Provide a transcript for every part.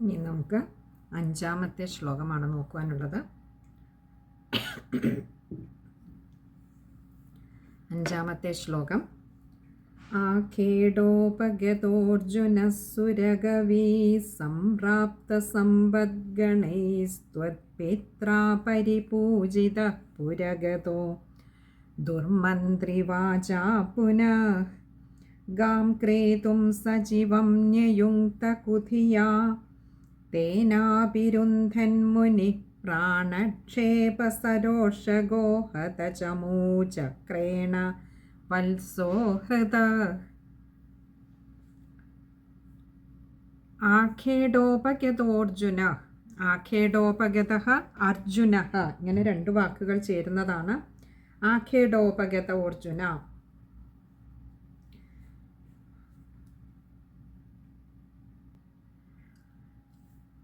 ഇനി നമുക്ക് അഞ്ചാമത്തെ ശ്ലോകമാണ് നോക്കുവാനുള്ളത്. അഞ്ചാമത്തെ ശ്ലോകം. ആഖേടോപഗതോർജുനസുരകവീ സംപ്രാപ്തസമ്പദ്ഗണൈസ്ത്വത്പിത്രാ പരിപൂജിത പുരഗതോ ദുർമന്ത്രിവാചാ പുനഃ ഗാം ക്രേതും സജീവം ന്യയുക്തകുധിയാ തേനാപിരുന്ധന്മുനി പ്രാണക്ഷേപസരോഷഗോ ഹതചമൂചക്രേണ വത്സോ ഹൃത ആഖേടോപഗതോർജുന ആഖേടോപഗത അർജുന. ഇങ്ങനെ രണ്ട് വാക്കുകൾ ചേരുന്നതാണ്. ആഖേടോപഗത അർജുന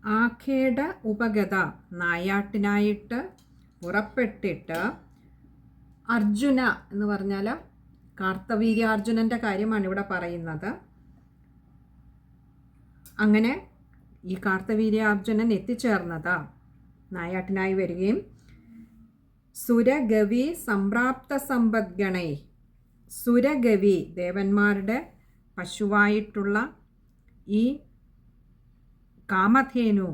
ആഖേട ഉപഗത നായാട്ടിനായിട്ട് പുറപ്പെട്ടിട്ട് അർജുന എന്ന് പറഞ്ഞാൽ കാർത്തവീര്യാർജുനന്റെ കാര്യമാണ് ഇവിടെ പറയുന്നത്. അങ്ങനെ ഈ കാർത്തവീര്യാർജുനൻ എത്തിച്ചേർന്നത് നായാട്ടിനായി വരികയും സുരഗവി സംപ്രാപ്ത സമ്പദ്ഗണൈ സുരഗവി ദേവന്മാരുടെ പശുവായിട്ടുള്ള ഈ കാമധേനു.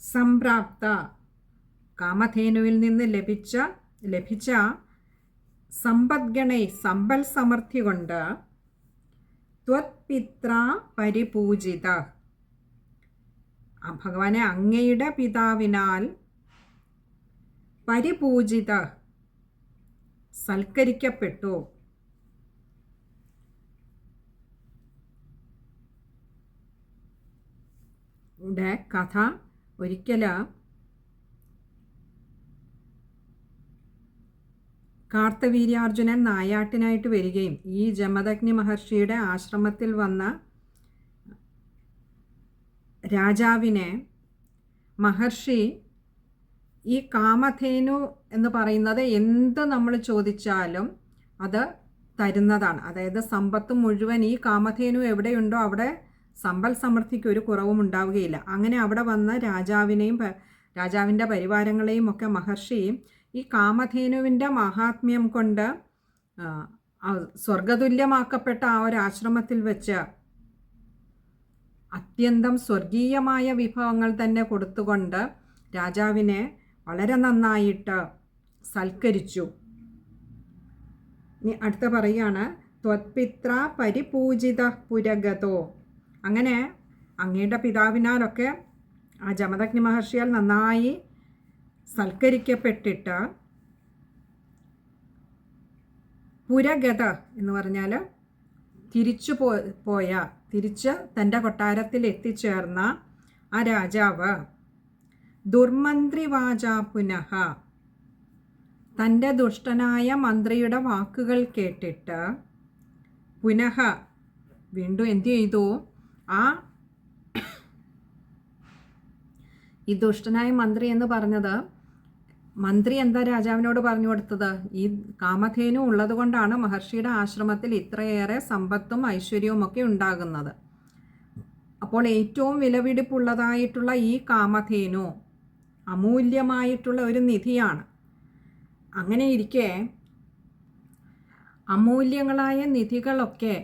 സംപ്രാപ്ത കാമധേനുവിൽ നിന്ന് ലഭിച്ച ലഭിച്ച സമ്പദ്ഗണൈ സമ്പൽ സമൃദ്ധി കൊണ്ട് ത്വത്പിത്ര പരിപൂജിത. ഭഗവാനെ അങ്ങയുടെ പിതാവിനാൽ പരിപൂജിത സൽക്കരിക്കപ്പെട്ടു. ഇവിടെ കഥ ഒരിക്കല കാർത്തവീര്യാർജുനൻ നായാട്ടിനായിട്ട് വരികയും ഈ ജമദഗ്നി മഹർഷിയുടെ ആശ്രമത്തിൽ വന്ന രാജാവിനെ മഹർഷി ഈ കാമധേനു എന്ന് പറയുന്നത് എന്ത് നമ്മൾ ചോദിച്ചാലും അത് തരുന്നതാണ്. അതായത് സമ്പത്ത് മുഴുവൻ ഈ കാമധേനു എവിടെയുണ്ടോ അവിടെ സമ്പൽ സമൃദ്ധിക്ക് ഒരു കുറവും ഉണ്ടാവുകയില്ല. അങ്ങനെ അവിടെ വന്ന രാജാവിനെയും രാജാവിന്റെ പരിവാരങ്ങളെയും ഒക്കെ മഹർഷി ഈ കാമധേനുവിന്റെ മഹാത്മ്യം കൊണ്ട് സ്വർഗതുല്യമാക്കപ്പെട്ട ആ ഒരു ആശ്രമത്തിൽ വെച്ച് അത്യന്തം സ്വർഗീയമായ വിഭവങ്ങൾ തന്നെ കൊടുത്തുകൊണ്ട് രാജാവിനെ വളരെ നന്നായിട്ട് സൽക്കരിച്ചു. ഇനി അടുത്ത പറയുകയാണ് ത്വത്പിത്ര പരിപൂജിത പുരഗതോ. അങ്ങനെ അങ്ങയുടെ പിതാവിനാലൊക്കെ ആ ജമദഗ്നി മഹർഷിയാൽ നന്നായി സൽക്കരിക്കപ്പെട്ടിട്ട് പുരഗത എന്ന് പറഞ്ഞാൽ തിരിച്ചു പോ പോയ തിരിച്ച് തന്റെ കൊട്ടാരത്തിൽ എത്തിച്ചേർന്ന ആ രാജാവ് ദുർമന്ത്രി ദുർമന്ത്രിവാച പുനഃ തന്റെ ദുഷ്ടനായ മന്ത്രിയുടെ വാക്കുകൾ കേട്ടിട്ട് പുനഃ വീണ്ടും എന്തു ചെയ്തു? ആ ഈ ദുഷ്ടനായ മന്ത്രി എന്ന് പറഞ്ഞത് മന്ത്രി എന്താ രാജാവിനോട് പറഞ്ഞു കൊടുത്തത്? ഈ കാമധേനു ഉള്ളത് കൊണ്ടാണ് മഹർഷിയുടെ ആശ്രമത്തിൽ ഇത്രയേറെ സമ്പത്തും ഐശ്വര്യവും ഒക്കെ ഉണ്ടാകുന്നത്. അപ്പോൾ ഏറ്റവും വിലപിടിപ്പുള്ളതായിട്ടുള്ള ഈ കാമധേനു അമൂല്യമായിട്ടുള്ള ഒരു നിധിയാണ്. അങ്ങനെ ഇരിക്കെ അമൂല്യങ്ങളായ നിധികളൊക്കെ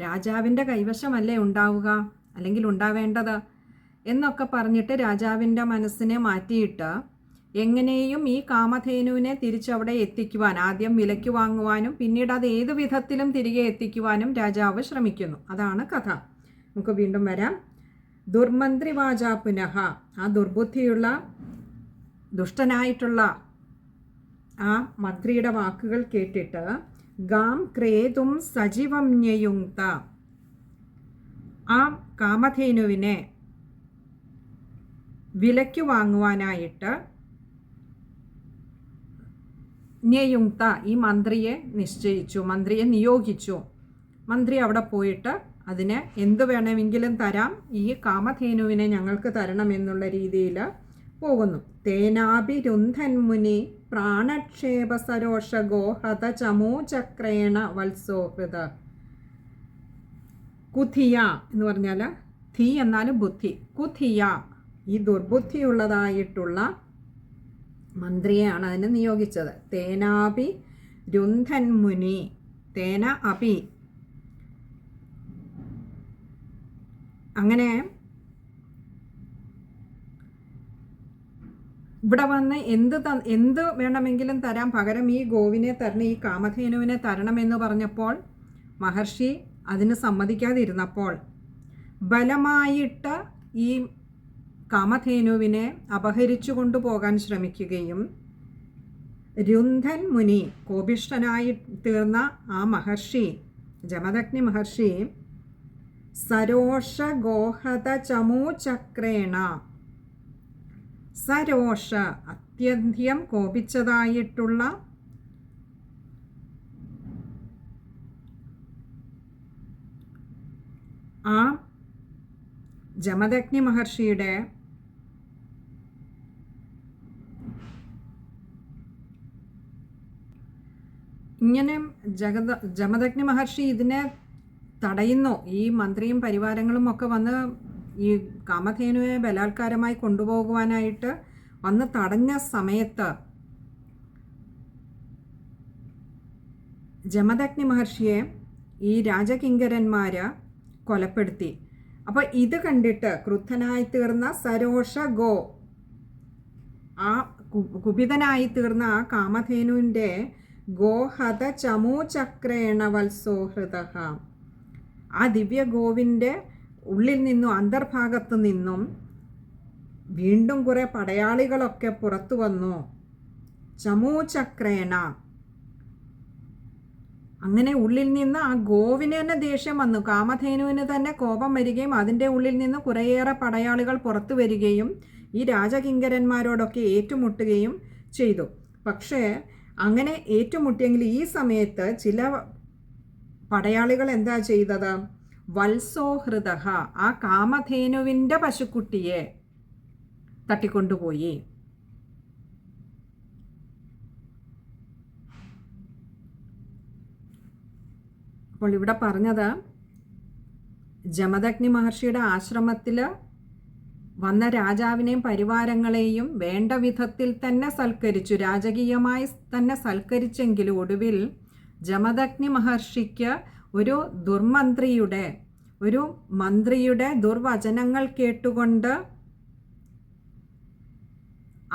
രാജാവിന്റെ കൈവശമല്ലേ ഉണ്ടാവുക? അല്ലെങ്കിൽ ഉണ്ടാവേണ്ടത്? എന്നൊക്കെ പറഞ്ഞിട്ട് രാജാവിന്റെ മനസ്സിനെ മാറ്റിയിട്ട് എങ്ങനെയും ഈ കാമധേനുവിനെ തിരിച്ചവിടെ എത്തിക്കുവാൻ ആദ്യം വിലയ്ക്ക് വാങ്ങുവാനും പിന്നീട് അത് ഏത് വിധത്തിലും തിരികെ എത്തിക്കുവാനും രാജാവ് ശ്രമിക്കുന്നു. അതാണ് കഥ. നമുക്ക് വീണ്ടും വരാം. ദുർമന്ത്രി വാച പുനഃ. ആ ദുർബുദ്ധിയുള്ള ദുഷ്ടനായിട്ടുള്ള ആ മന്ത്രിയുടെ വാക്കുകൾ കേട്ടിട്ട് ഗാം ക്രേതും സജീവം ഞയുങ്ത ആ കാമധേനുവിനെ വിലയ്ക്ക് വാങ്ങുവാനായിട്ട് ഞയുങ്ത ഈ മന്ത്രിയെ നിശ്ചയിച്ചു മന്ത്രിയെ നിയോഗിച്ചു. മന്ത്രി അവിടെ പോയിട്ട് അതിന് എന്ത് വേണമെങ്കിലും തരാം ഈ കാമധേനുവിനെ ഞങ്ങൾക്ക് തരണം എന്നുള്ള രീതിയിൽ പോകുന്നു. തേനാഭിരുന്ധൻ മുനി പ്രാണക്ഷേപ സരോഷ ഗോഹത ചമോ ചക്രേണ വത്സോഹൃത കുഥിയ എന്ന് പറഞ്ഞാൽ ധീ എന്നാൽ ബുദ്ധി. കുഥിയ ഈ ദുർബുദ്ധിയുള്ളതായിട്ടുള്ള മന്ത്രിയെയാണ് അതിനെ നിയോഗിച്ചത്. തേനാപി രുന്ധൻ മുനി. തേന അപി. അങ്ങനെ ഇവിടെ വന്ന് എന്ത് ത എന്ത് വേണമെങ്കിലും തരാം. പകരം ഈ ഗോവിനെ തരണം ഈ കാമധേനുവിനെ തരണമെന്ന് പറഞ്ഞപ്പോൾ മഹർഷി അതിന് സമ്മതിക്കാതിരുന്നപ്പോൾ ബലമായിട്ട് ഈ കാമധേനുവിനെ അപഹരിച്ചു കൊണ്ടുപോകാൻ ശ്രമിക്കുകയും രുന്ധൻ മുനി കോപിഷ്ഠനായി തീർന്ന ആ മഹർഷി ജമദഗ്നി മഹർഷി സരോഷ ഗോഹത ചമൂചക്രേണ സരോഷ അത്യന്ത്യം കോപിച്ചതായിട്ടുള്ള ആ ജമദഗ്നി മഹർഷിയുടെ ഇങ്ങനെ ജഗത ജമദഗ്നി മഹർഷി ഇതിനെ തടയുന്നു. ഈ മന്ത്രിയും പരിവാരങ്ങളും ഒക്കെ വന്ന് ഈ കാമധേനുവിനെ ബലാത്കാരമായി കൊണ്ടുപോകുവാനായിട്ട് വന്ന് തടഞ്ഞ സമയത്ത് ജമദഗ്നി മഹർഷിയെ ഈ രാജകിങ്കരന്മാർ കൊലപ്പെടുത്തി. അപ്പോൾ ഇത് കണ്ടിട്ട് ക്രുദ്ധനായി തീർന്ന സരോഷ ഗോ ആ കുപിതനായി തീർന്ന ആ കാമധേനുവിന്റെ ഗോഹത ചമൂചക്രേണ വത്സോഹൃത ആ ദിവ്യ ഗോവിന്റെ ഉള്ളിൽ നിന്നും അന്തർഭാഗത്തു നിന്നും വീണ്ടും കുറേ പടയാളികളൊക്കെ പുറത്തു വന്നു. ചമൂചക്രേണ അങ്ങനെ ഉള്ളിൽ നിന്ന് ആ ഗോവിന് തന്നെ ദേഷ്യം വന്നു. കാമധേനുവിന് തന്നെ കോപം വരികയും അതിന്റെ ഉള്ളിൽ നിന്ന് കുറേയേറെ പടയാളികൾ പുറത്തു വരികയും ഈ രാജകിങ്കരന്മാരോടൊക്കെ ഏറ്റുമുട്ടുകയും ചെയ്തു. പക്ഷേ അങ്ങനെ ഏറ്റുമുട്ടിയെങ്കിൽ ഈ സമയത്ത് ചില പടയാളികൾ എന്താ ചെയ്തത്? വത്സോഹൃത ആ കാമധേനുവിന്റെ പശുക്കുട്ടിയെ തട്ടിക്കൊണ്ടുപോയി. അപ്പോൾ ഇവിടെ പറഞ്ഞത് ജമദഗ്നി മഹർഷിയുടെ ആശ്രമത്തിൽ വന്ന രാജാവിനെയും പരിവാരങ്ങളെയും വേണ്ട വിധത്തിൽ തന്നെ സൽക്കരിച്ചു. രാജകീയമായി തന്നെ സൽക്കരിച്ചെങ്കിലും ഒടുവിൽ ജമദഗ്നി മഹർഷിക്ക് ഒരു ദുർമന്ത്രിയുടെ ഒരു മന്ത്രിയുടെ ദുർവചനങ്ങൾ കേട്ടുകൊണ്ട്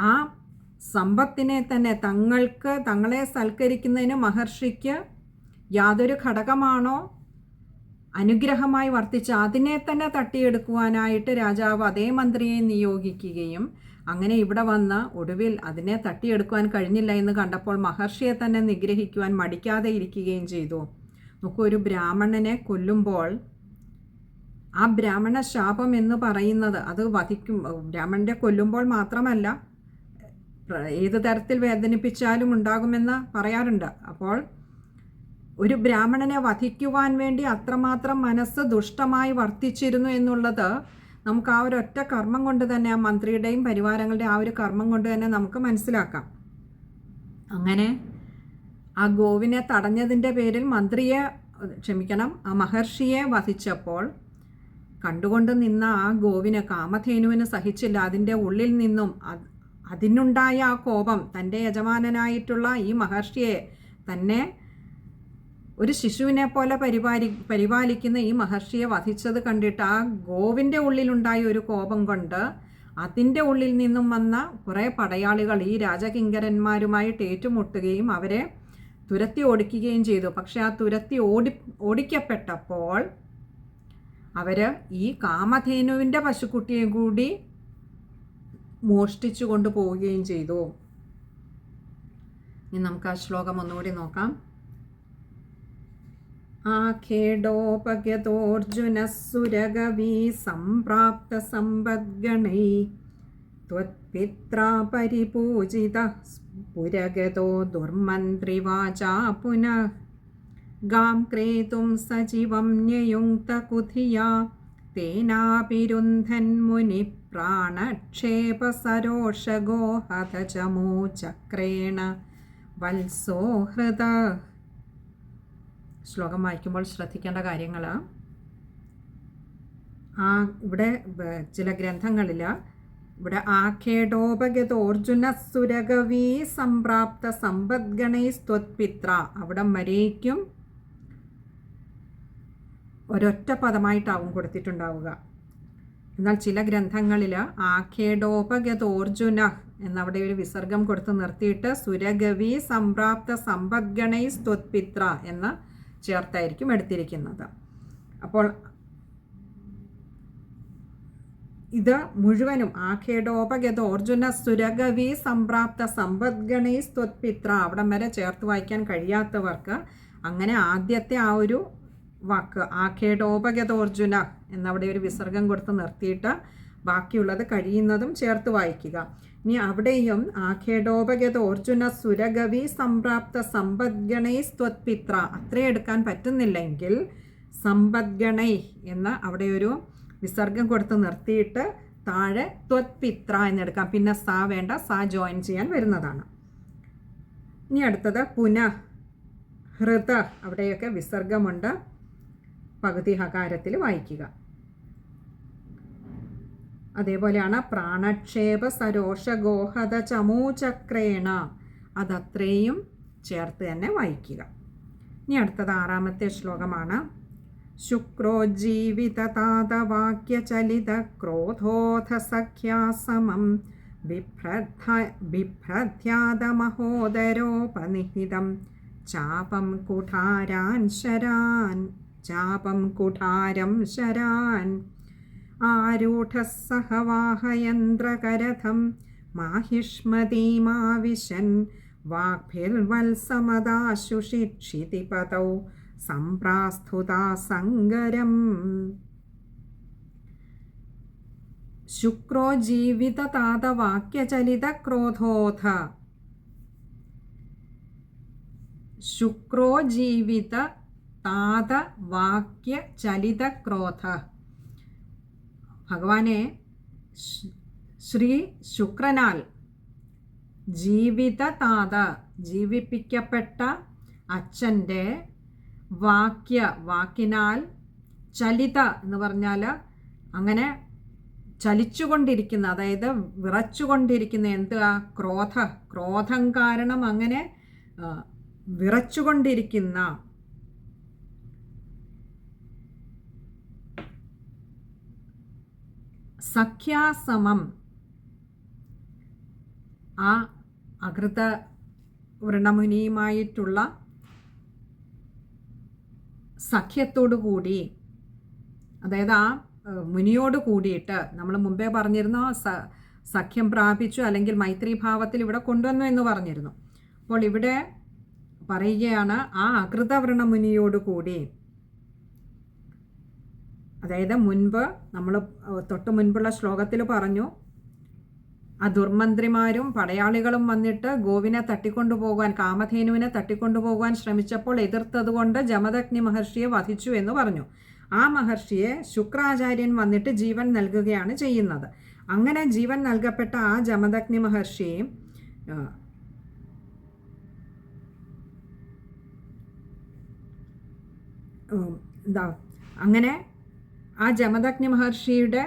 ആ സമ്പത്തിനെ തന്നെ തങ്ങൾക്ക് തങ്ങളെ സൽക്കരിക്കുന്നതിന് മഹർഷിക്ക് യാതൊരു ഘടകമാണോ അനുഗ്രഹമായി വർത്തിച്ച് അതിനെ തന്നെ തട്ടിയെടുക്കുവാനായിട്ട് രാജാവ് അതേ മന്ത്രിയെ നിയോഗിക്കുകയും അങ്ങനെ ഇവിടെ വന്ന് ഒടുവിൽ അതിനെ തട്ടിയെടുക്കുവാൻ കഴിഞ്ഞില്ല എന്ന് കണ്ടപ്പോൾ മഹർഷിയെ തന്നെ നിഗ്രഹിക്കുവാൻ മടിക്കാതെ ഇരിക്കുകയും ചെയ്തു. നോക്കൂ ഒരു ബ്രാഹ്മണനെ കൊല്ലുമ്പോൾ ആ ബ്രാഹ്മണ ശാപം എന്ന് പറയുന്നത് അത് വധിക്കും. ബ്രാഹ്മണനെ കൊല്ലുമ്പോൾ മാത്രമല്ല ഏത് തരത്തിൽ വേദനിപ്പിച്ചാലും ഉണ്ടാകുമെന്ന് പറയാറുണ്ട്. അപ്പോൾ ഒരു ബ്രാഹ്മണനെ വധിക്കുവാൻ വേണ്ടി അത്രമാത്രം മനസ്സ് ദുഷ്ടമായി വർത്തിച്ചിരുന്നു എന്നുള്ളത് നമുക്ക് ആ ഒരു ഒറ്റ കർമ്മം കൊണ്ട് തന്നെ ആ മന്ത്രിയുടെയും പരിവാരങ്ങളുടെയും ആ ഒരു കർമ്മം കൊണ്ട് തന്നെ നമുക്ക് മനസ്സിലാക്കാം. അങ്ങനെ ആ ഗോവിനെ തടഞ്ഞതിന്റെ പേരിൽ മന്ത്രിയെ ക്ഷമിക്കണം ആ മഹർഷിയെ വധിച്ചപ്പോൾ കണ്ടുകൊണ്ട് നിന്ന ആ ഗോവിനെ കാമധേനുവിന് സഹിച്ചില്ല. അതിന്റെ ഉള്ളിൽ നിന്നും അതിനുണ്ടായ ആ കോപം തന്റെ യജമാനനായിട്ടുള്ള ഈ മഹർഷിയെ തന്നെ ഒരു ശിശുവിനെ പോലെ പരിപാലി പരിപാലിക്കുന്ന ഈ മഹർഷിയെ വധിച്ചത് കണ്ടിട്ട് ആ ഗോവിന്റെ ഉള്ളിലുണ്ടായ ഒരു കോപം കൊണ്ട് അതിന്റെ ഉള്ളിൽ നിന്നും വന്ന കുറേ പടയാളികൾ ഈ രാജകിങ്കരന്മാരുമായിട്ട് ഏറ്റുമുട്ടുകയും അവരെ തുരത്തി ഓടിക്കുകയും ചെയ്തു പക്ഷെ ആ തുരത്തി ഓടി ഓടിക്കപ്പെട്ടപ്പോൾ അവർ ഈ കാമധേനുവിൻ്റെ പശുക്കുട്ടിയെ കൂടി മോഷ്ടിച്ചു കൊണ്ടുപോവുകയും ചെയ്തു ഇനി നമുക്ക് ആ ശ്ലോകം ഒന്നുകൂടി നോക്കാം आखेडोपगतोऽर्जुनः सुरगवी सम्प्राप्तसम्पद्गणै त्वत्पित्रा परिपूजितः पुरगतो दुर्मन्त्रिवाचा पुनः गां क्रेतुं सचिवं न्ययुङ्क्तकुधिया तेनापि रुन्धन्मुनिः प्राणक्षेपसरोषगो हत चमूचक्रेण वल्सोहृद ശ്ലോകം വായിക്കുമ്പോൾ ശ്രദ്ധിക്കേണ്ട കാര്യങ്ങൾ ആ ഇവിടെ ബ- ചില ഗ്രന്ഥങ്ങളിൽ ഇവിടെ ആഖേടോപഗതോർജുന സുരകവീ സംപ്രാപ്ത സമ്പദ്ഗണൈസ്ത്വത്പിത്ര അവിടം വരേക്കും ഒരൊറ്റ പദമായിട്ടാവും കൊടുത്തിട്ടുണ്ടാവുക. എന്നാൽ ചില ഗ്രന്ഥങ്ങളിൽ ആഖേടോപഗതോർജുന എന്നവിടെ ഒരു വിസർഗം കൊടുത്ത് നിർത്തിയിട്ട് സുരഗവി സംപ്രാപ്ത സമ്പദ്ഗണൈ സ്ത്വത്പിത്ര എന്ന് ചേർത്തായിരിക്കും എടുത്തിരിക്കുന്നത്. അപ്പോൾ ഇത് മുഴുവനും ആഖേടോപഗത അർജുന സുരഗവി സംപ്രാപ്ത സമ്പദ്ഗണൈ സ്ത്വത്പിത്ര അവിടം വരെ ചേർത്ത് വായിക്കാൻ കഴിയാത്തവർക്ക് അങ്ങനെ ആദ്യത്തെ ആ ഒരു വാക്ക് ആഖേടോപഗതോർജുന എന്നവിടെ ഒരു വിസർഗം കൊടുത്ത് നിർത്തിയിട്ട് ബാക്കിയുള്ളത് കഴിയുന്നതും ചേർത്ത് വായിക്കുക. ഇനി അവിടെയും ആഖേടോപഗത അർജുന സുരഗവി സംപ്രാപ്ത സമ്പദ്ഗണൈ സ്ത്വത്പിത്ര അത്രയും എടുക്കാൻ പറ്റുന്നില്ലെങ്കിൽ സമ്പദ്ഗണൈ എന്ന അവിടെ ഒരു വിസർഗം കൊടുത്ത് നിർത്തിയിട്ട് താഴെ ത്വത്പിത്ര എന്നെടുക്കാം. പിന്നെ സാ വേണ്ട സാ ജോയിൻ ചെയ്യാൻ വരുന്നതാണ്. ഇനി അടുത്തത് പുന ഹൃത അവിടെയൊക്കെ വിസർഗമുണ്ട്. പകുതി ഹകാരത്തിൽ വായിക്കുക. അതേപോലെയാണ് പ്രാണക്ഷേപ സരോഷ ഗോഹത ചമൂചക്രേണ. അതത്രയും ചേർത്ത് തന്നെ വായിക്കുക. ഇനി അടുത്തത് ആറാമത്തെ ശ്ലോകമാണ്. शुक्रोज्जीविततातवाक्यचलितक्रोधोऽथ सख्या समं बिभ्रद्ध बिभ्रद्यादमहोदरोपनिहितं चापं कुठारान् शरान् चापं कुठारं शरान् आरूढः सह वाहयन्त्रकरथं माहिष्मतीमाविशन् वाग्भिर्वल्समदाशुषिक्षितिपतौ സങ്കരം. ശുക്രോ ജീവിതതാതവാക്യചലിതക്രോധോധ ശുക്രോ ജീവിത താത വാക്യ ചലിത ക്രോധ. ഭഗവാനെ ശ്രീ ശുക്രനാൽ ജീവിത താത ജീവിപ്പിക്കപ്പെട്ട അച്ഛന്റെ വാക്യ വാക്കിനാൽ ചലിത എന്ന് പറഞ്ഞാൽ അങ്ങനെ ചലിച്ചുകൊണ്ടിരിക്കുന്ന അതായത് വിറച്ചുകൊണ്ടിരിക്കുന്ന എന്താ ക്രോധ ക്രോധം കാരണം അങ്ങനെ വിറച്ചുകൊണ്ടിരിക്കുന്ന സഖ്യാസമം ആ അകൃത വ്രണമുനിയുമായിട്ടുള്ള സഖ്യത്തോടു കൂടി അതായത് ആ മുനിയോട് കൂടിയിട്ട് നമ്മൾ മുമ്പേ പറഞ്ഞിരുന്നു സഖ്യം പ്രാപിച്ചു അല്ലെങ്കിൽ മൈത്രി ഭാവത്തിൽ ഇവിടെ കൊണ്ടുവന്നു എന്ന് പറഞ്ഞിരുന്നു. അപ്പോൾ ഇവിടെ പറയുകയാണ് ആ അകൃതവർണ മുനിയോട് കൂടി അതായത് മുൻപ് നമ്മൾ തൊട്ട് മുൻപുള്ള ശ്ലോകത്തിൽ പറഞ്ഞു ആ ദുർമന്ത്രിമാരും പടയാളികളും വന്നിട്ട് ഗോവിനെ തട്ടിക്കൊണ്ടുപോകാൻ കാമധേനുവിനെ തട്ടിക്കൊണ്ടുപോകാൻ ശ്രമിച്ചപ്പോൾ എതിർത്തതുകൊണ്ട് ജമദഗ്നി മഹർഷിയെ വധിച്ചു എന്ന് പറഞ്ഞു. ആ മഹർഷിയെ ശുക്രാചാര്യൻ വന്നിട്ട് ജീവൻ നൽകുകയാണ് ചെയ്യുന്നത്. അങ്ങനെ ജീവൻ നൽകപ്പെട്ട ആ ജമദഗ്നി മഹർഷി ഉം, എന്താ അങ്ങനെ ആ ജമദഗ്നി മഹർഷിയുടെ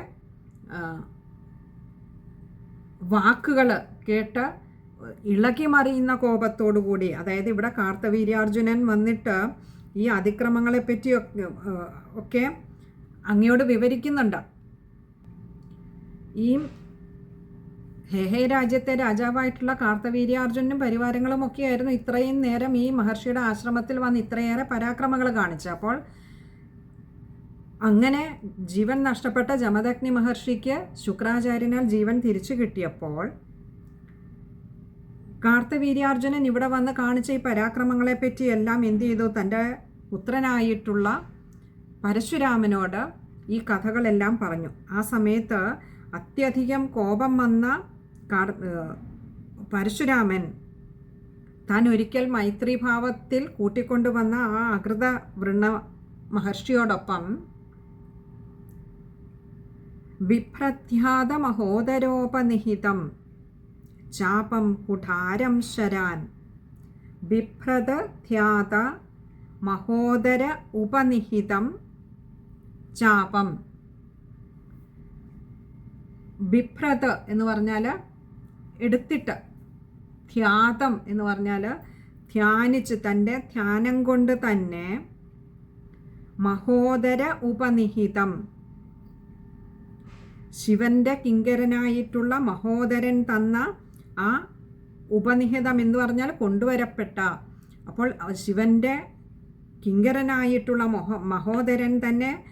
വാക്കുകൾ കേട്ട് ഇളകി മറിയുന്ന കോപത്തോടു കൂടി അതായത് ഇവിടെ കാർത്തവീര്യാർജുനൻ വന്നിട്ട് ഈ അതിക്രമങ്ങളെപ്പറ്റി ഒക്കെ, ഒക്കെ അങ്ങയോട് വിവരിക്കുന്നുണ്ട്. ഈ ഹേഹേ രാജ്യത്തെ രാജാവായിട്ടുള്ള കാർത്തവീര്യാർജുനും പരിവാരങ്ങളും ഒക്കെയായിരുന്നു ഇത്രയും നേരം ഈ മഹർഷിയുടെ ആശ്രമത്തിൽ വന്ന് ഇത്രയേറെ പരാക്രമങ്ങൾ കാണിച്ചു അപ്പോൾ അങ്ങനെ ജീവൻ നഷ്ടപ്പെട്ട ജമദഗ്നി മഹർഷിക്ക് ശുക്രാചാര്യനാൽ ജീവൻ തിരിച്ചു കിട്ടിയപ്പോൾ കാർത്തവീര്യാർജുനൻ ഇവിടെ വന്ന് കാണിച്ച ഈ പരാക്രമങ്ങളെപ്പറ്റി എല്ലാം എന്ത് ചെയ്തു? തന്റെ പുത്രനായിട്ടുള്ള പരശുരാമനോട് ഈ കഥകളെല്ലാം പറഞ്ഞു. ആ സമയത്ത് അത്യധികം കോപം വന്ന പരശുരാമൻ താൻ ഒരിക്കൽ മൈത്രിഭാവത്തിൽ കൂട്ടിക്കൊണ്ടുവന്ന ആ അകൃത വൃണ മഹർഷിയോടൊപ്പം ബിഭ്രധ്യാതമഹോദരോപനിഹിതം ചാപം കുഠാരം ശരാൻ. വിഭ്രധ്യാത മഹോദര ഉപനിഹിതം. ചാപം. ബിഭ്രത് എന്ന് പറഞ്ഞാൽ എടുത്തിട്ട്. ധ്യാതം എന്ന് പറഞ്ഞാൽ ധ്യാനിച്ച് തന്റെ ധ്യാനം കൊണ്ട് തന്നെ മഹോദര ഉപനിഹിതം. ശിവന്റെ കിങ്കരനായിട്ടുള്ള മഹോദരൻ തന്ന ആ ഉപനിഹിതം എന്ന് പറഞ്ഞാൽ കൊണ്ടുവരപ്പെട്ട. അപ്പോൾ ശിവന്റെ കിങ്കരനായിട്ടുള്ള മഹോ മഹോദരൻ തന്നെ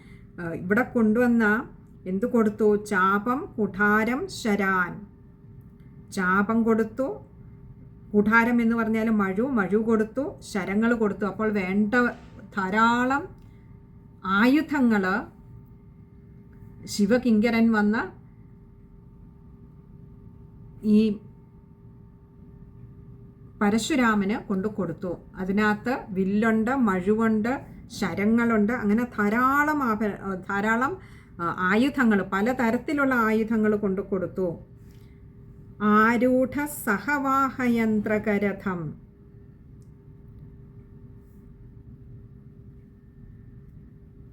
ഇവിടെ കൊണ്ടുവന്ന എന്തു കൊടുത്തു? ചാപം കുഠാരം ശരാൻ. ചാപം കൊടുത്തു. കുഠാരം എന്ന് പറഞ്ഞാൽ മഴു മഴു കൊടുത്തു ശരങ്ങൾ കൊടുത്തു. അപ്പോൾ വേണ്ട ധാരാളം ആയുധങ്ങൾ ശിവകിങ്കരൻ വന്ന ഈ പരശുരാമന് കൊണ്ടു കൊടുത്തു. അതിനകത്ത് വില്ലുണ്ട് മഴുവുണ്ട് ശരങ്ങളുണ്ട് അങ്ങനെ ധാരാളം ആഭ ധാരാളം ആയുധങ്ങൾ പലതരത്തിലുള്ള ആയുധങ്ങൾ കൊണ്ടു കൊടുത്തു. ആരൂഢ സഹവാഹയന്ത്രകരഥം.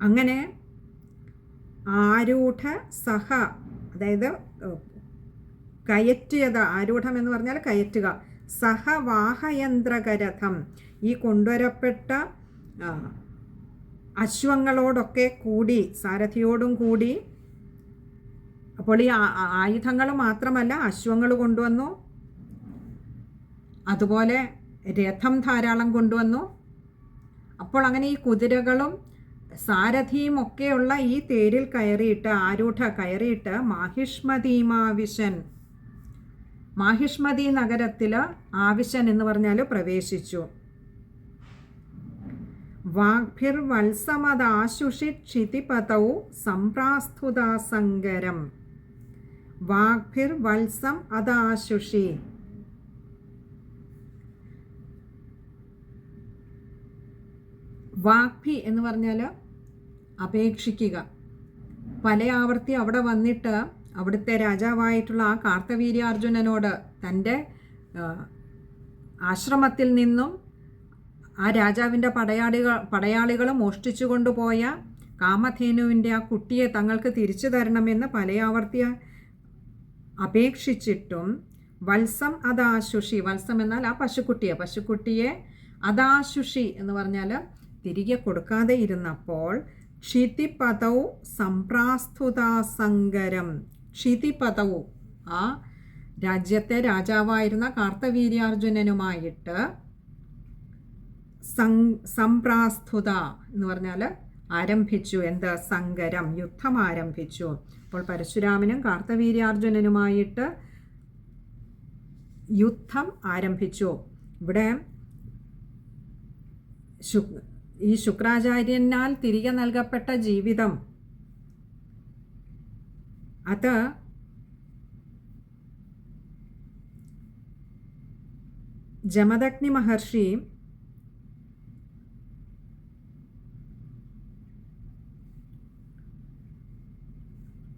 അങ്ങനെ ആരൂഢ സഹ അതായത് കയറ്റിയത് ആരൂഢം എന്ന് പറഞ്ഞാൽ കയറ്റുക. സഹവാഹയന്ത്രകരഥം. ഈ കൊണ്ടുവരപ്പെട്ട അശ്വങ്ങളോടൊക്കെ കൂടി സാരഥിയോടും കൂടി അപ്പോൾ ഈ ആയുധങ്ങൾ മാത്രമല്ല അശ്വങ്ങൾ കൊണ്ടുവന്നു. അതുപോലെ രഥം ധാരാളം കൊണ്ടുവന്നു. അപ്പോൾ അങ്ങനെ ഈ കുതിരകളും സാരഥിയും ഒക്കെയുള്ള ഈ തേരിൽ കയറിയിട്ട് ആരൂഢ കയറിയിട്ട് മാഹിഷ്മതീമാവിശൻ മാഹിഷ്മതി നഗരത്തിൽ ആവിശൻ എന്ന് പറഞ്ഞാൽ പ്രവേശിച്ചു. വാഗ്ഭിർ വത്സമദാശുഷി ക്ഷിതിപതൗ സംപ്രാസ്തുതാസങ്കരം വാഗ്ഭിർ വത്സം അദാശുഷി വാഗ്ഭി എന്ന് പറഞ്ഞാൽ അപേക്ഷിക്കുക. പല ആവർത്തി അവിടെ വന്നിട്ട് അവിടുത്തെ രാജാവായിട്ടുള്ള ആ കാർത്തവീര്യാർജുനനോട് തന്റെ ആശ്രമത്തിൽ നിന്നും ആ രാജാവിന്റെ പടയാളികൾ പടയാളികൾ മോഷ്ടിച്ചു കൊണ്ടുപോയ കാമധേനുവിന്റെ ആ കുട്ടിയെ തങ്ങൾക്ക് തിരിച്ചു തരണമെന്ന് പലയാവർത്തിയ അപേക്ഷിച്ചിട്ടും വത്സം അതാശുഷി വത്സം എന്നാൽ ആ പശുക്കുട്ടിയെ പശുക്കുട്ടിയെ അതാശുഷി എന്ന് പറഞ്ഞാൽ തിരികെ കൊടുക്കാതെ ഇരുന്നപ്പോൾ ക്ഷിതിപദൗ സംപ്രാസ്തുതാസങ്കരം ക്ഷിതിപദൗ. ആ രാജ്യത്തെ രാജാവായിരുന്ന കാർത്തവീര്യാർജുനനുമായിട്ട് സംപ്രാസ്തുത എന്ന് പറഞ്ഞാൽ ആരംഭിച്ചു. എന്ത്? സങ്കരം. യുദ്ധം ആരംഭിച്ചു. അപ്പോൾ പരശുരാമനും കാർത്തവീര്യാർജുനനുമായിട്ട് യുദ്ധം ആരംഭിച്ചു. ഇവിടെ ഈ ശുക്രാചാര്യനാൽ തിരികെ നൽകപ്പെട്ട ജീവിതം. അത് ജമദഗ്നി മഹർഷി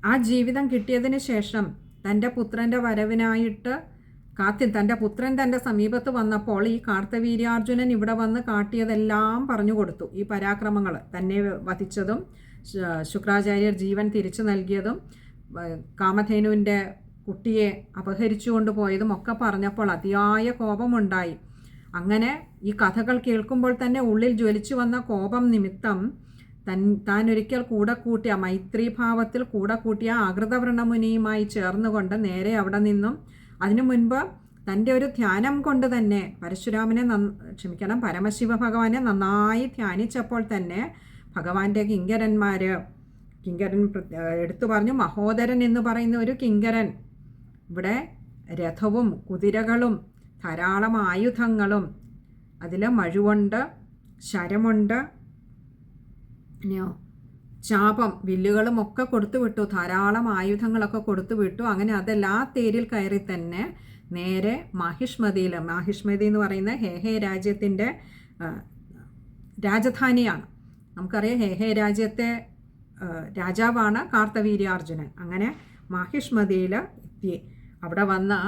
ആ ജീവിതം കിട്ടിയതിന് ശേഷം തന്റെ പുത്രന്റെ വരവിനായിട്ട് കാത്തി തന്റെ പുത്രൻ തന്റെ സമീപത്ത് വന്നപ്പോൾ ഈ കാർത്തവീര്യാർജുനൻ ഇവിടെ വന്ന് കാട്ടിയതെല്ലാം പറഞ്ഞു കൊടുത്തു. ഈ പരാക്രമങ്ങൾ തന്നെ വധിച്ചതും ശുക്രാചാര്യർ ജീവൻ തിരിച്ചു നൽകിയതും കാമധേനുവിന്റെ കുട്ടിയെ അപഹരിച്ചു കൊണ്ടുപോയതും ഒക്കെ പറഞ്ഞപ്പോൾ അതിയായ കോപമുണ്ടായി. അങ്ങനെ ഈ കഥകൾ കേൾക്കുമ്പോൾ തന്നെ ഉള്ളിൽ ജ്വലിച്ചു വന്ന കോപം നിമിത്തം തൻ താൻ ഒരിക്കൽ കൂടെ കൂട്ടിയ മൈത്രീഭാവത്തിൽ കൂടെ കൂട്ടിയ ആകൃതവ്രണമുനിയുമായി ചേർന്നുകൊണ്ട് നേരെ അവിടെ നിന്നും അതിനു മുൻപ് തന്റെ ഒരു ധ്യാനം കൊണ്ട് തന്നെ പരശുരാമനെ നന്ന ക്ഷമിക്കണം പരമശിവ ഭഗവാനെ നന്നായി ധ്യാനിച്ചപ്പോൾ തന്നെ ഭഗവാന്റെ കിങ്കരന്മാർ കിങ്കരൻ എടുത്തു പറഞ്ഞു മഹോദരൻ എന്ന് പറയുന്ന ഒരു കിങ്കരൻ. ഇവിടെ രഥവും കുതിരകളും ധാരാളം ആയുധങ്ങളും അതിൽ മഴുവുണ്ട് ശരമുണ്ട്. ചാപം വില്ലുകളും ഒക്കെ കൊടുത്തു വിട്ടു ധാരാളം ആയുധങ്ങളൊക്കെ കൊടുത്തു വിട്ടു. അങ്ങനെ അതെല്ലാ തേരിൽ കയറി തന്നെ നേരെ മാഹിഷ്മതിയിൽ മാഹിഷ്മതി എന്ന് പറയുന്ന ഹേഹേ രാജ്യത്തിന്റെ രാജധാനിയാണ്. നമുക്കറിയാം ഹേഹേ രാജ്യത്തെ രാജാവാണ് കാർത്തവീര്യാർജുനൻ. അങ്ങനെ മാഹിഷ്മതിയിൽ എത്തി. അവിടെ വന്ന്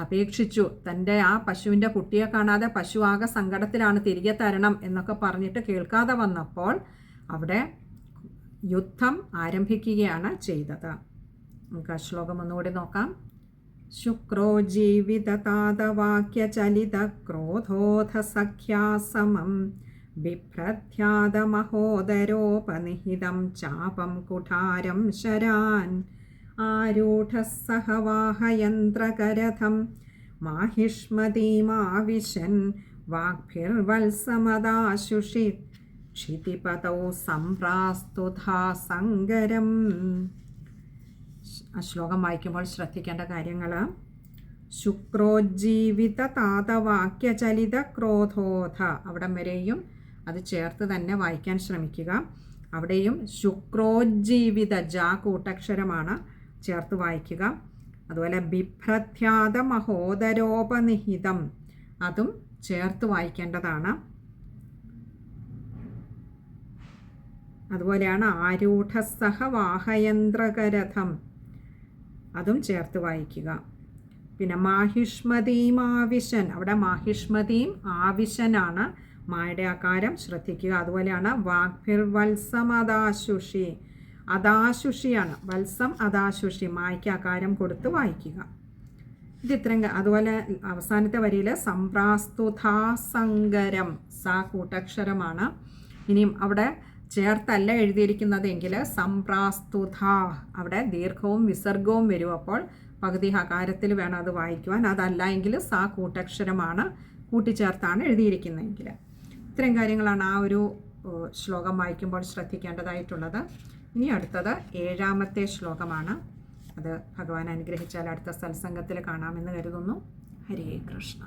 അപേക്ഷിച്ചു. തന്റെ ആ പശുവിന്റെ കുട്ടിയെ കാണാതെ പശു ആകെ സങ്കടത്തിലാണ് തിരികെ തരണം എന്നൊക്കെ പറഞ്ഞിട്ട് കേൾക്കാതെ വന്നപ്പോൾ അവിടെ യുദ്ധം ആരംഭിക്കുകയാണ് ചെയ്തത്. നമുക്ക് ആ ശ്ലോകം ഒന്നുകൂടി നോക്കാം. ശുക്രോ ജീവിതതാതവാക്യചലിത ക്രോധോധ സഖ്യാസമം ബിഭ്രധ്യാതമഹോദരോപനിഹിതം ചാപം കുഠാരം ശരാൻ ആരൂഢസഹവാഹയന്ത്രകരഥം മാഹിഷ്മതീമാവിശൻ വാഗ്ഭിർവത്സമദാശുഷി ക്ഷിതിപതൗ സംപ്രാസ്തുതാ സങ്കരം. ശ്ലോകം വായിക്കുമ്പോൾ ശ്രദ്ധിക്കേണ്ട കാര്യങ്ങൾ. ശുക്രോജ്ജീവിത താതവാക്യചലിത ക്രോധോധ. അവിടം വരെയും അത് ചേർത്ത് തന്നെ വായിക്കാൻ ശ്രമിക്കുക. അവിടെയും ശുക്രോജ്ജീവിത ജാ കൂട്ടക്ഷരമാണ് ചേർത്ത് വായിക്കുക. അതുപോലെ ബിഭ്രധ്യാത മഹോദരോപനിഹിതം. അതും ചേർത്ത് വായിക്കേണ്ടതാണ്. അതുപോലെയാണ് ആരൂഢസഹ വാഹയന്ത്രകരഥം അതും ചേർത്ത് വായിക്കുക. പിന്നെ മാഹിഷ്മതീം ആവിശൻ. അവിടെ മാഹിഷ്മതീം ആവിശനാണ് മായുടെ ആകാരം ശ്രദ്ധിക്കുക. അതുപോലെയാണ് വാഗ്ഭിർ വത്സം അദാശുഷി അദാശുഷിയാണ്. വത്സം അദാശുഷി. മായ്ക്ക് ആകാരം കൊടുത്ത് വായിക്കുക. ഇത് ഇത്രയും അതുപോലെ അവസാനത്തെ വരിയിൽ സംപ്രാസ്തുതാസങ്കരം സ കൂട്ടക്ഷരമാണ്. ഇനിയും അവിടെ ചേർത്തല്ല എഴുതിയിരിക്കുന്നതെങ്കിൽ സംപ്രാസ്തുത. അവിടെ ദീർഘവും വിസർഗവും വരും അപ്പോൾ പകുതി ഹകാരത്തിൽ വേണം അത് വായിക്കുവാൻ. അതല്ല എങ്കിൽ സാ കൂട്ടക്ഷരമാണ് കൂട്ടിച്ചേർത്താണ് എഴുതിയിരിക്കുന്നതെങ്കിൽ. ഇത്രയും കാര്യങ്ങളാണ് ആ ഒരു ശ്ലോകം വായിക്കുമ്പോൾ ശ്രദ്ധിക്കേണ്ടതായിട്ടുള്ളത്. ഇനി അടുത്തത് ഏഴാമത്തെ ശ്ലോകമാണ്. അത് ഭഗവാൻ അനുഗ്രഹിച്ചാൽ അടുത്ത സത്സംഗത്തിൽ കാണാമെന്ന് കരുതുന്നു. ഹരേ കൃഷ്ണ.